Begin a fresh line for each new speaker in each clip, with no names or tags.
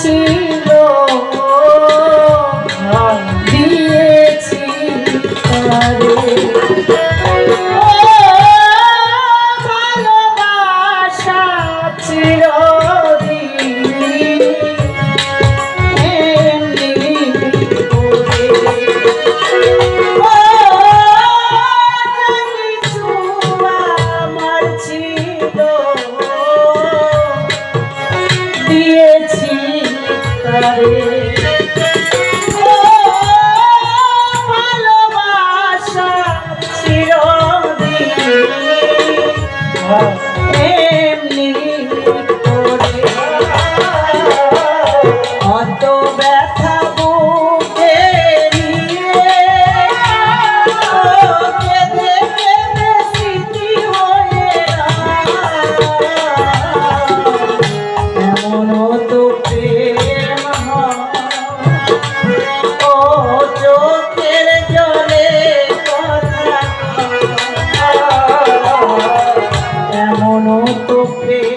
ছিল ভালোবাসা চিরদিন। এমন তো প্রেম।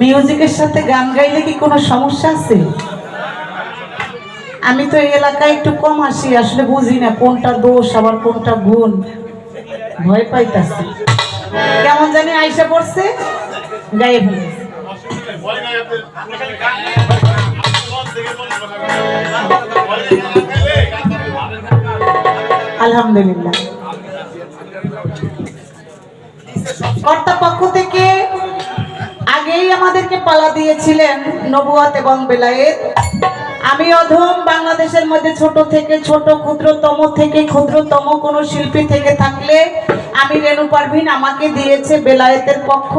মিউজিকের সাথে গান গাইলে কি কোনো সমস্যা আছে? আমি তো এই এলাকায় একটু কম আসি, আসলে বুঝি না কোনটা দোষ, আবার কোনটা গুণ। ভয় পাইতাছি। কেমন জানি আইসা পড়ছে, গায়ে ফেলে আলহামদুলিল্লাহ। কর্তা পক্ষ থেকে আগেই আমাদেরকে পালা দিয়েছিলেন নবুয়াত এবং বেলায়েত। আমি অধম বাংলাদেশের মধ্যে ছোট থেকে ছোট, ক্ষুদ্রতম থেকে ক্ষুদ্রতম কোনো শিল্পী থেকে থাকলে আমি রেণু পারভিন আমাকে দিয়েছে বেলায়েতের পক্ষ।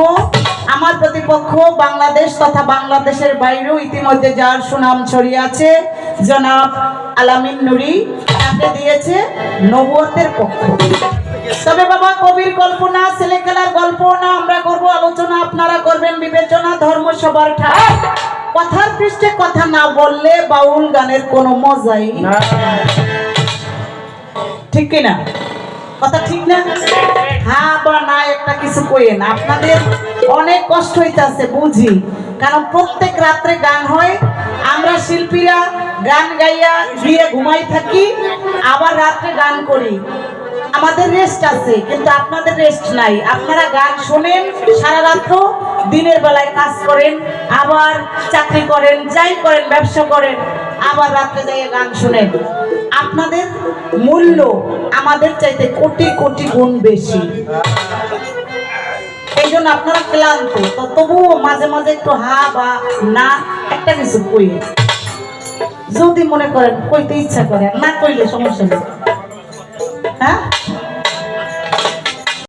আমার প্রতিপক্ষ বাংলাদেশ তথা বাংলাদেশের বাইরেও ইতিমধ্যে যার সুনাম ছড়িয়ে আছে, জনাব আলামিন নুরি, তাকে দিয়েছে নবুয়তের পক্ষ। তবে বাবা কবির কল্পনা ছেলে খেলার গল্প না আমরা করব আলোচনা আপনারা করবেন বিবেচনা ধর্ম সবার কথার পৃষ্ঠে কথা না বললে বাউল গানের কোনো মজাই ঠিক কিনা? কথা ঠিক না? হ্যাঁ বা না একটা কিছু কইেন আপনাদের অনেক কষ্ট হইতাছে বুঝি। কারণ প্রত্যেক রাত্রে গান হয় আমরা শিল্পীরা গান গাইয়া গিয়ে ঘুমাই থাকি আবার রাত্রে গান করি। আমাদের রেস্ট আছে, কিন্তু আপনাদের রেস্ট নাই। আপনারা গান শোনেন, সারা রাত্র দিনের বেলায় কাজ করেন, আবার চাকরি করেন, যাই করেন, ব্যবসা করেন, আবার রাত্রে যাই গান শোনেন। আপনাদের মূল্য আমাদের চাইতে কোটি কোটি গুণ বেশি। এই জন্য আপনারা ক্লান্ত তবুও মাঝে মাঝে একটু হা বা না, একটা কিছু কই যদি মনে করেন, কইতে ইচ্ছা করে, না কইলে সমস্যা নেই। হ্যাঁ?